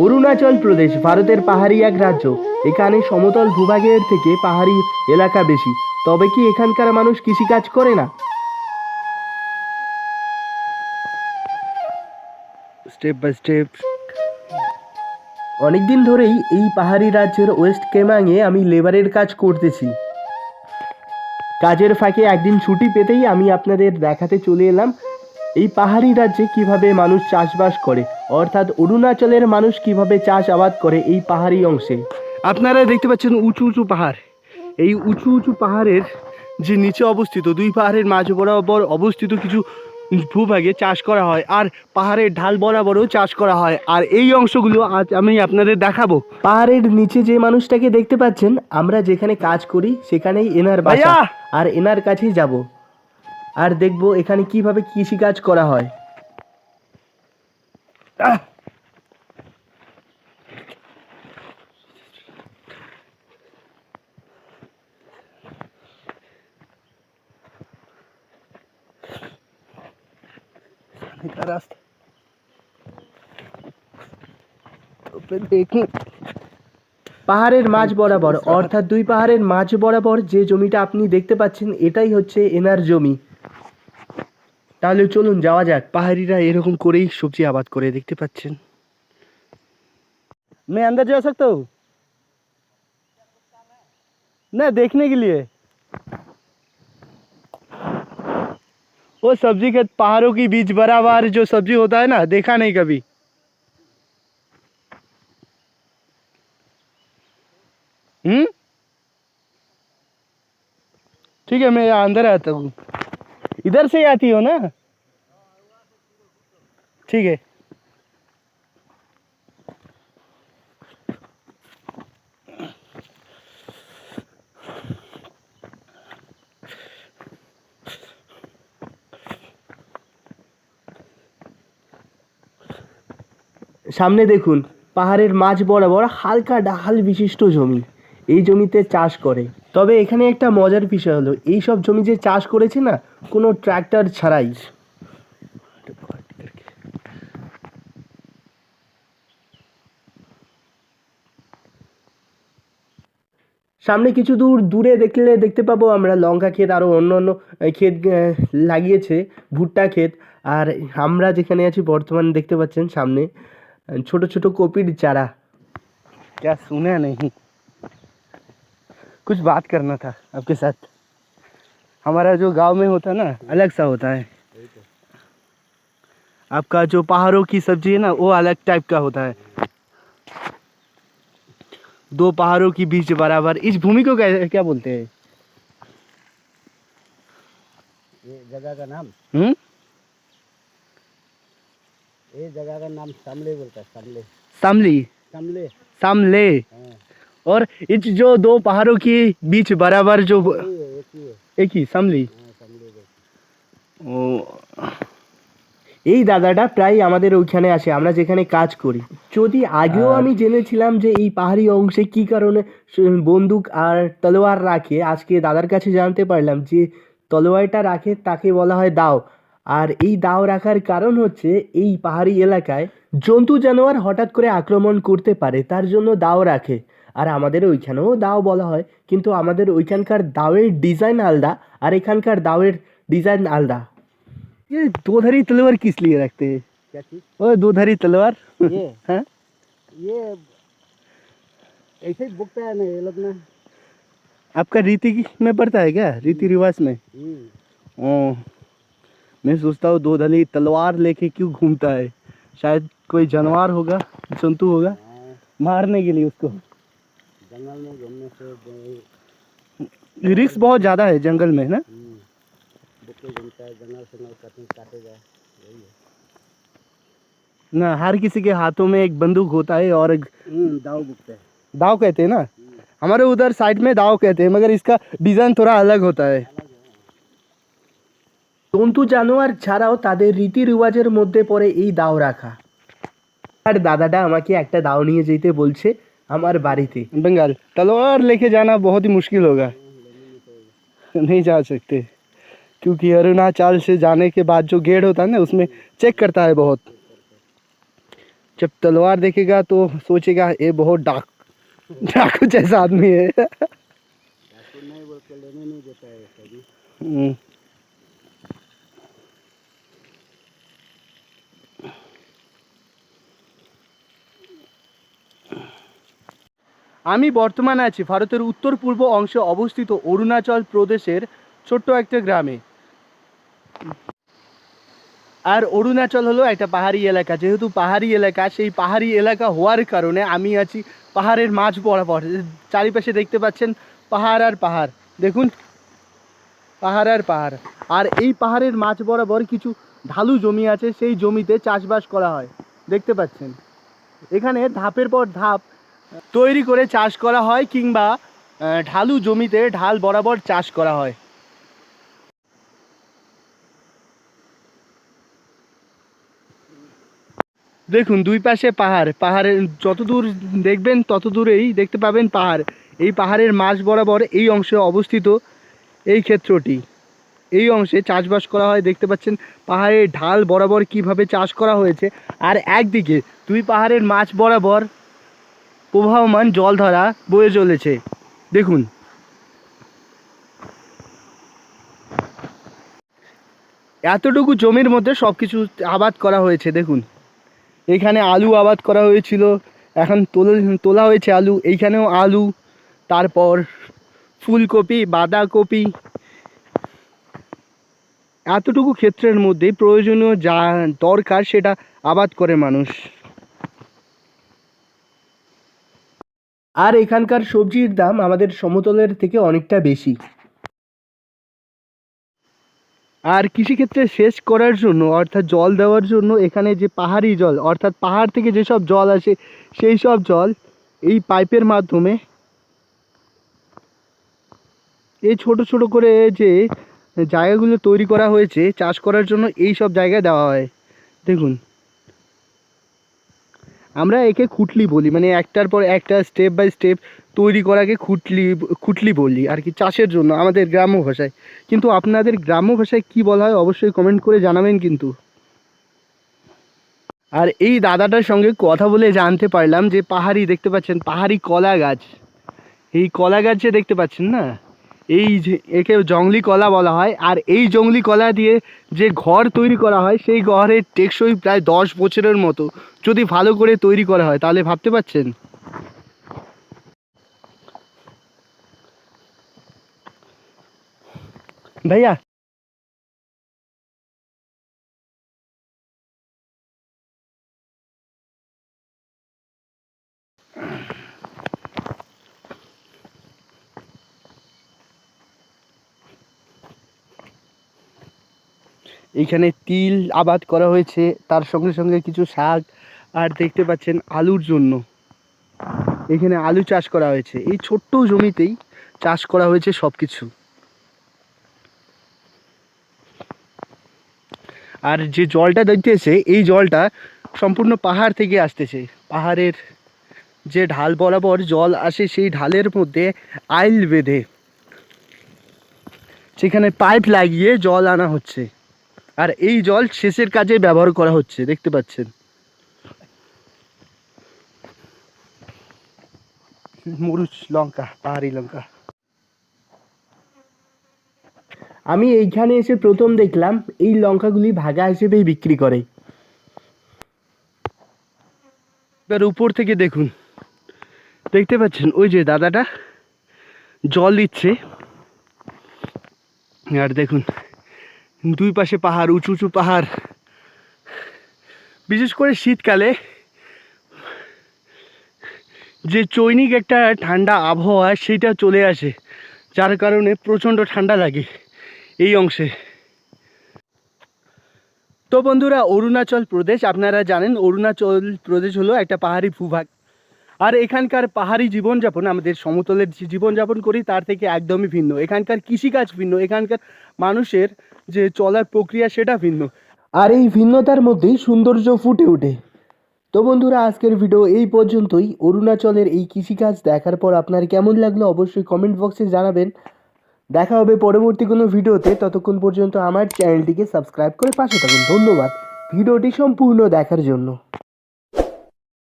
অরুণাচল প্রদেশ ভারতের পাহাড়ি এক রাজ্য। এখানে সমতল ভূভাগের থেকে পাহাড়ি এলাকা বেশি। তবে কি এখানকার মানুষ কৃষিকাজ করে না? স্টেপ বাই স্টেপ অনেকদিন ধরেই এই পাহাড়ি রাজ্যের ওয়েস্ট কেমাংয়ে আমি লেবারের কাজ করতেছি। কাজের ফাঁকে একদিন ছুটি পেতেই আমি আপনাদের দেখাতে চলে এলাম এই পাহাড়ি রাজ্যে কীভাবে মানুষ চাষবাস করে অর্থাৎ অরুণাচলের মানুষ কীভাবে চাষ আবাদ করে এই পাহাড়ি অংশে? আপনারা দেখতে পাচ্ছেন উঁচু উঁচু পাহাড়। এই উঁচু উঁচু পাহাড়ের যে নিচে অবস্থিত দুই পাহাড়ের মাঝ বরাবর অবস্থিত কিছু ভূভাগে চাষ করা হয় আর পাহাড়ের ঢাল বরাবরও চাষ করা হয়। আর এই অংশগুলো আজ আমি আপনাদের দেখাবো। পাহাড়ের নিচে যে মানুষটাকে দেখতে পাচ্ছেন আমরা যেখানে কাজ করি সেখানেই এনার বাসা আর এনার কাছেই যাব। আর দেখব এখানে কীভাবে কৃষিকাজ করা হয়। পাহাড়ের মাঝ বরাবর অর্থাৎ দুই পাহাড়ের মাঝ বরাবর যে জমিটা আপনি দেখতে পাচ্ছেন এটাই হচ্ছে এনার জমি। তাহলে চলুন যাওয়া যাক পাহাড়িরা এরকম করেই সবজি আবাদ করে দেখতে পাচ্ছেন मैं अंदर जा सकता हूँ ना देखने के लिए वो सब्जी के पहाड़ों के बीच बराबर जो सब्जी होता है ना देखा नहीं कभी हम्म ठीक है मैं यहाँ अंदर आता हूँ इधर से ही आती हो ना ठीक है সামনে দেখুন পাহাড়ের মাঝ বরাবর হালকা ডাল বিশিষ্ট জমি এই জমিতে চাষ করে তবে এখানে একটা মজার বিষয় হলো এই সব জমি যে চাষ করেছে না কোনো ট্র্যাক্টর ছাড়াই সামনে কিছু দূর দূরে দেখলে দেখতে পাবো আমরা লঙ্কা ক্ষেত আরও অন্য অন্য আহ, ক্ষেত আহ, লাগিয়েছে ভুট্টা ক্ষেত আর আমরা যেখানে আছি বর্তমানে দেখতে পাচ্ছেন সামনে আহ, ছোট ছোট কপির চারা क्या सुना नहीं कुछ बात करना था आपके साथ। हमारा जो गाँव में होता है ना अलग सा होता है। आपका जो पहाड़ों की सब्ज़ी है ना वो अलग टाइप का होता है। दो पहाड़ों के बीच बराबर। इस भूमि को क्या क्या बोलते हैं? ये जगह का नाम? हम्म ये जगह का नाम सामले बोलता है सामले सामली सामले सामले हाँ। और इस जो दो पहाड़ों के बीच बराबर जो ये एक ही है एक ही सामली हाँ सामले बोलते ও এই দাদাটা প্রায় আমাদের ওইখানে আসে আমরা যেখানে কাজ করি যদি আগেও আমি জেনেছিলাম যে এই পাহাড়ি অংশে কি কারণে স- বন্দুক আর তলোয়ার রাখে আজকে দাদার কাছে জানতে পারলাম যে তলোয়ারটা রাখে তাকে বলা হয় দাও আর এই দাও রাখার কারণ হচ্ছে এই পাহাড়ি এলাকায় জন্তু জানোয়ার হঠাৎ করে আক্রমণ করতে পারে তার জন্য দাও রাখে আর আমাদের ওইখানেও দাও বলা হয় কিন্তু আমাদের ওইখানকার দাওয়ের ডিজাইন আলাদা আর এখানকার দাওয়ের ডিজাইন আলাদা ये दो धारी तलवार किस लिए रखते हैं क्या चीज ओ दो धारी तलवार ये हाँ ये ऐसे ही बुकता है ना ये लोग ना आपका रीति में पड़ता है क्या रीति रिवाज में हम्म, ओ मैं सोचता हूँ दो धारी तलवार लेके क्यों घूमता है शायद कोई जानवर होगा जंतु होगा हाँ, मारने के लिए उसको जंगल में घूमने से जो- रिस्क बहुत ज़्यादा है जंगल में ना हम्म, बुके घूमता है जंगल से नल काटे काटेगा यही है ना हर किसी के हाथों में एक बंदूक होता है और एक हम्म, दाव बुकता है दाव कहते हैं ना हमारे उधर साइड में दाव कहते हैं मगर इसका डिजाइन थोड़ा अलग होता है জন্তু জানোয়ার ছাড়াও তাদের রীতি রিওয়াজের মধ্যে পড়ে এই দাও রাখা আর দাদাটা আমাকে একটা দাও নিয়ে যেতে বলছে हमारी बारी थी। बंगाल। तलवार लेके जाना बहुत ही मुश्किल होगा। नहीं जा सकते। क्योंकि अरुणाचल से जाने के बाद जो गेट होता है ना उसमें चेक करता है बहुत। जब तलवार देखेगा तो सोचेगा ये बहुत डाक डाकू जैसा आदमी है। আমি বর্তমানে আছি ভারতের উত্তর পূর্ব অংশে অবস্থিত অরুণাচল প্রদেশের ছোট্ট একটা গ্রামে। আর অরুণাচল হলো একটা পাহাড়ি এলাকা। যেহেতু পাহাড়ি এলাকা, সেই পাহাড়ি এলাকা হওয়ার কারণে আমি আছি পাহাড়ের মাঝ বরাবর। চারিপাশে দেখতে পাচ্ছেন পাহাড় আর পাহাড়। দেখুন, পাহাড় আর পাহাড়। আর এই পাহাড়ের মাঝ বরাবর কিছু ঢালু জমি আছে, সেই জমিতে চাষবাস করা হয়। দেখতে পাচ্ছেন? এখানে ধাপের পর ধাপ তৈরি করে চাষ করা হয় কিংবা ঢালু জমিতে ঢাল বরাবর চাষ করা হয়। দেখুন, দুই পাশে পাহাড়। পাহাড়ের যত দূর দেখবেন তত দূরেই দেখতে পাবেন পাহাড়। এই পাহাড়ের মাঝ বরাবর এই অংশে অবস্থিত এই ক্ষেত্রটি। এই অংশে চাষবাস করা হয়। দেখতে পাচ্ছেন পাহাড়ের ঢাল বরাবর কীভাবে চাষ করা হয়েছে। আর একদিকে দুই পাহাড়ের মাঝ বরাবর প্রবাহমান জলধারা বয়ে চলেছে। দেখুন। এতটুকু জমির মধ্যে সব কিছু আবাদ করা হয়েছে, দেখুন। এখানে আলু আবাদ করা হয়েছিল, এখন তোলা তোলা হয়েছে আলু, এইখানেও আলু, তারপর ফুলকপি, বাঁধাকপি। এতটুকু ক্ষেত্রের মধ্যে প্রয়োজনীয় যা দরকার সেটা আবাদ করে মানুষ। আর এখানকার সবজির দাম আমাদের সমতলের থেকে অনেকটা বেশি। আর কৃষিক্ষেত্রে সেচ করার জন্য, অর্থাৎ জল দেওয়ার জন্য এখানে যে পাহাড়ি জল, অর্থাৎ পাহাড় থেকে যেসব জল আসে, সেই সব জল এই পাইপের মাধ্যমে এই ছোট ছোট করে যে জায়গাগুলো তৈরি করা হয়েছে, চাষ করার জন্য এই সব জায়গায় দেওয়া হয়। দেখুন। আমরা একে খুটলি বলি মানে একটার পর একটা স্টেপ বাই স্টেপ তৈরি করাকে খুটলি খুটলি বলি আর কি, চাষের জন্য, আমাদের গ্রাম্য ভাষায়। কিন্তু আপনাদের গ্রাম্য ভাষায় কি বলা হয় অবশ্যই কমেন্ট করে জানাবেন কিন্তু। আর এই দাদাটার সঙ্গে কথা বলে জানতে পারলাম যে পাহাড়ি, দেখতে পাচ্ছেন, পাহাড়ি কলা গাছ। এই কলা গাছ দেখতে পাচ্ছেন না? এই একে জংলি কলা বলা হয়, আর এই জংলি কলা দিয়ে যে ঘর তৈরি করা হয়, সেই ঘরের টেকসই প্রায় দশ বছরের মতো। যদি ভালো করে তৈরি করা হয়, তাহলে ভাবতে পারছেন? ভাইয়া এইখানে তিল আবাদ করা হয়েছে। তার সঙ্গে সঙ্গে কিছু শাক আর দেখতে পাচ্ছেন আলুর জন্য। এখানে আলু চাষ করা হয়েছে। এই ছোট্ট জমিতেই চাষ করা হয়েছে সব কিছু আর যে জলটা দেখতেছে এই জলটা সম্পূর্ণ পাহাড় থেকে আসতেছে। পাহাড়ের যে ঢাল বরাবর জল আসে, সেই ঢালের মধ্যে আইল বেঁধে, সেখানে পাইপ লাগিয়ে জল আনা হচ্ছে। আর এই জল সেচের কাজে ব্যবহার করা হচ্ছে দেখতে পাচ্ছেন। মরুচ লঙ্কা পাহাড়ি লঙ্কা। আমি এইখানে এসে প্রথম দেখলাম এই লঙ্কাগুলি ভাগা হিসেবেই বিক্রি করে। এবার উপর থেকে দেখুন। দেখতে পাচ্ছেন ওই যে দাদাটা জল দিচ্ছে। আর দেখুন দুই পাশে পাহাড়, উঁচু উঁচু পাহাড়। বিশেষ করে শীতকালে যে চৈনিক একটা ঠান্ডা আবহাওয়া, সেটা চলে আসে, যার কারণে প্রচণ্ড ঠান্ডা লাগে এই অংশে। তো বন্ধুরা, অরুণাচল প্রদেশ, আপনারা জানেন অরুণাচল প্রদেশ হলো একটা পাহাড়ি ভূভাগ। আর এখানকার পাহাড়ি জীবনযাপন, আমাদের সমতলের জীবনযাপন করি, তার থেকে একদমই ভিন্ন। এখানকার কৃষিকাজ ভিন্ন, এখানকার মানুষের যে চলার প্রক্রিয়া সেটা ভিন্ন। আর এই ভিন্নতার মধ্যেই সৌন্দর্য ফুটে ওঠে। তো বন্ধুরা, আজকের ভিডিও এই পর্যন্তই। অরুণাচলের এই কৃষিকাজ দেখার পর আপনার কেমন লাগল অবশ্যই কমেন্ট বক্সে জানাবেন। দেখা হবে পরবর্তী কোনো ভিডিওতে। ততক্ষণ পর্যন্ত আমার চ্যানেলটিকে সাবস্ক্রাইব করে পাশে থাকুন। ধন্যবাদ। ভিডিওটি সম্পূর্ণ দেখার জন্য।